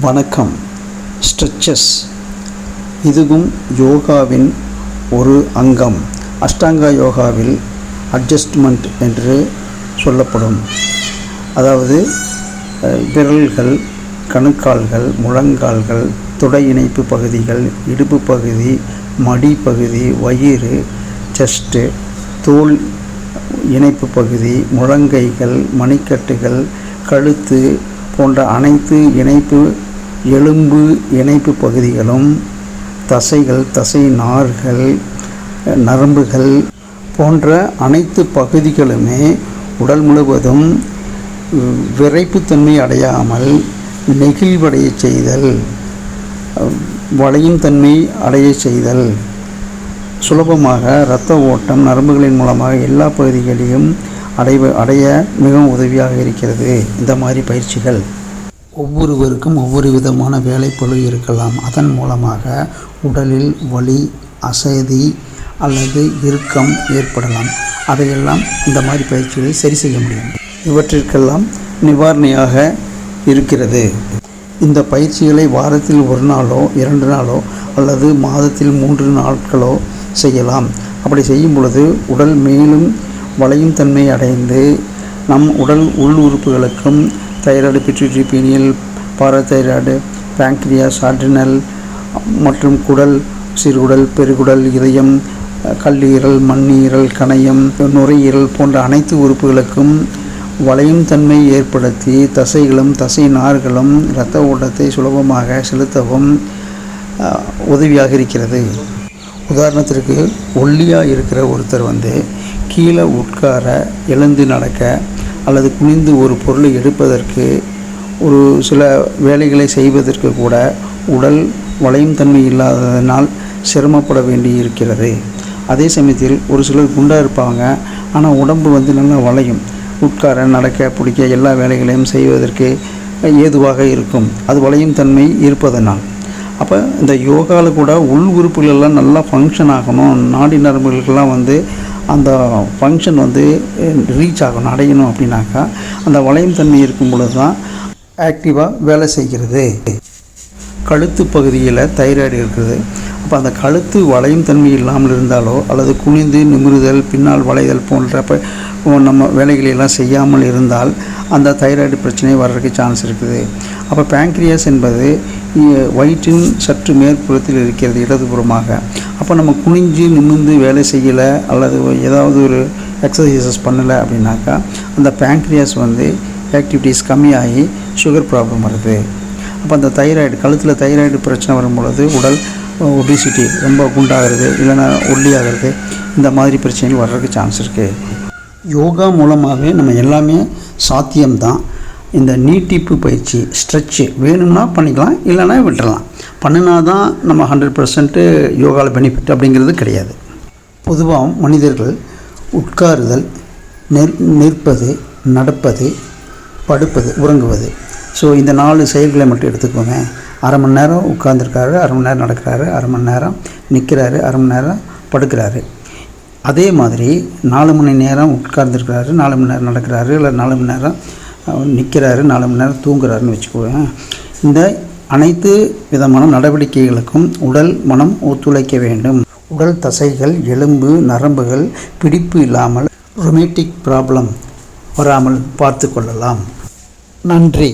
வணக்கம். ஸ்ட்ரெச்சஸ். இதுவும் யோகாவின் ஒரு அங்கம். அஷ்டாங்கா யோகாவில் அட்ஜஸ்ட்மெண்ட் என்று சொல்லப்படும். அதாவது விரல்கள் கணுக்கால்கள் முழங்கால்கள் துடை இணைப்பு பகுதிகள் இடுப்பு பகுதி மடி பகுதி வயிறு செஸ்ட்டு தோல் இணைப்பு பகுதி முழங்கைகள் மணிக்கட்டுகள் கழுத்து போன்ற அனைத்து இணைப்பு எலும்பு இணைப்பு பகுதிகளும் தசைகள் தசை நார்கள் நரம்புகள் போன்ற அனைத்து பகுதிகளுமே உடல் முழுவதும் விரைப்புத்தன்மை விறைப்புத்தன்மை அடையாமல் நெகிழ்வடைய செய்தல் வளையும் தன்மை அடைய செய்தல். சுலபமாக இரத்த ஓட்டம் நரம்புகளின் மூலமாக எல்லா பகுதிகளையும் அடைவ அடைய மிகவும் உதவியாக இருக்கிறது. இந்த மாதிரி பயிற்சிகள் ஒவ்வொருவருக்கும் ஒவ்வொரு விதமான வேலைப்பழு இருக்கலாம். அதன் மூலமாக உடலில் வலி அசதி அல்லது இறுக்கம் ஏற்படலாம். அதையெல்லாம் இந்த மாதிரி பயிற்சிகளை சரி செய்ய முடியும். இவற்றிற்கெல்லாம் நிவாரணியாக இருக்கிறது. இந்த பயிற்சிகளை வாரத்தில் ஒரு நாளோ இரண்டு நாளோ அல்லது மாதத்தில் மூன்று நாட்களோ செய்யலாம். அப்படி செய்யும் பொழுது உடல் மேலும் வளையும் தன்மை அடைந்து நம் உடல் உள் உறுப்புகளுக்கும் thyroid pituitary pineal parathyroid pancreas adrenal மற்றும் குடல் சிறுகுடல் பெருகுடல் இதயம் கல்லீரல் மண்ணீரல் கணையம் நுரையீரல் போன்ற அனைத்து உறுப்புகளுக்கும் வளையும் தன்மை ஏற்படுத்தி தசைகளும் தசை நார்களும் இரத்த ஓட்டத்தை சுலபமாக செலுத்தவும் உதவியாக இருக்கிறது. உதாரணத்திற்கு ஒல்லியாக இருக்கிற ஒருத்தர் வந்து கீழே உட்கார எழுந்து நடக்க அல்லது குனிந்து ஒரு பொருளை எடுப்பதற்கு ஒரு சில வேலைகளை செய்வதற்கு கூட உடல் வளையும் தன்மை இல்லாததனால் சிரமப்பட வேண்டி இருக்கிறது அதே சமயத்தில் ஒரு சிலர் குண்டாக இருப்பாங்க. ஆனால் உடம்பு வந்து நல்லா வளையும். உட்கார நடக்க பிடிக்க எல்லா வேலைகளையும் செய்வதற்கு ஏதுவாக இருக்கும். அது வளையும் தன்மை இருப்பதனால். அப்போ இந்த யோகாவில் கூட உள் உறுப்புகளெல்லாம் நல்லா ஃபங்க்ஷன் ஆகணும். நாடி நரம்புகளுக்கெல்லாம் வந்து அந்த ஃபங்க்ஷன் வந்து ரீச் ஆகணும் அடையணும் அப்படின்னாக்கா அந்த வளையும் தன்மை இருக்கும் பொழுது தான் ஆக்டிவாக வேலை செய்கிறது. கழுத்து பகுதியில் தைராய்டு இருக்குது. அப்போ அந்த கழுத்து வளையும் தன்மை இல்லாமல் இருந்தாலோ அல்லது குனிந்து நிமிருதல் பின்னால் வளைதல் போன்ற இப்போ நம்ம வேலைகளை எல்லாம் செய்யாமல் இருந்தால் அந்த தைராய்டு பிரச்சனை வர்றதுக்கு சான்ஸ் இருக்குது. அப்போ பேங்க்ரியாஸ் என்பது வயிற்றின் சற்று மேற்புறத்தில் இருக்கிறது இடதுபுறமாக. அப்போ நம்ம குனிஞ்சு நிமிர்ந்து வேலை செய்யலை அல்லது ஏதாவது ஒரு எக்ஸசைசஸ் பண்ணலை அப்படின்னாக்கா அந்த பேங்க்ரியாஸ் வந்து ஆக்டிவிட்டீஸ் கம்மியாகி சுகர் ப்ராப்ளம் வருது. அப்போ அந்த தைராய்டு கழுத்தில் தைராய்டு பிரச்சனை வரும் பொழுது உடல் ஒபிசிட்டி ரொம்ப குண்டாகிறது இல்லைன்னா ஒல்லியாகிறது இந்த மாதிரி பிரச்சனைகள் வர்றதுக்கு சான்ஸ் இருக்குது யோகா மூலமாகவே நம்ம எல்லாமே சாத்தியம்தான். இந்த நீட்டிப்பு பயிற்சி ஸ்ட்ரெச்சு வேணும்னா பண்ணிக்கலாம் இல்லைன்னா விட்டுடலாம் பண்ணினா தான் நம்ம ஹண்ட்ரட் பர்சன்ட்டு யோகாவில் பெனிஃபிட் அப்படிங்கிறது கிடையாது. பொதுவாக மனிதர்கள் உட்காருதல் நிற் நிற்பது நடப்பது படுப்பது உறங்குவது. ஸோ இந்த நாலு செயல்களை மட்டும் எடுத்துக்கோங்க அரை மணி நேரம் உட்காந்துருக்காரு அரை மணி நேரம் நடக்கிறாரு அரை மணி நேரம் நிற்கிறாரு அரை மணி நேரம் படுக்கிறாரு. அதே மாதிரி நாலு மணி நேரம் உட்கார்ந்துருக்கிறாரு நாலு மணி நேரம் நடக்கிறாரு இல்லை நாலு மணி நேரம் நிற்கிறாரு நாலு மணி நேரம் தூங்குறாருன்னு வச்சுக்குவேன். இந்த அனைத்து விதமான நடவடிக்கைகளுக்கும் உடல் மனம் ஒத்துழைக்க வேண்டும். உடல் தசைகள் எலும்பு நரம்புகள் பிடிப்பு இல்லாமல் ரொமேட்டிக் ப்ராப்ளம் வராமல் பார்த்து கொள்ளலாம். நன்றி.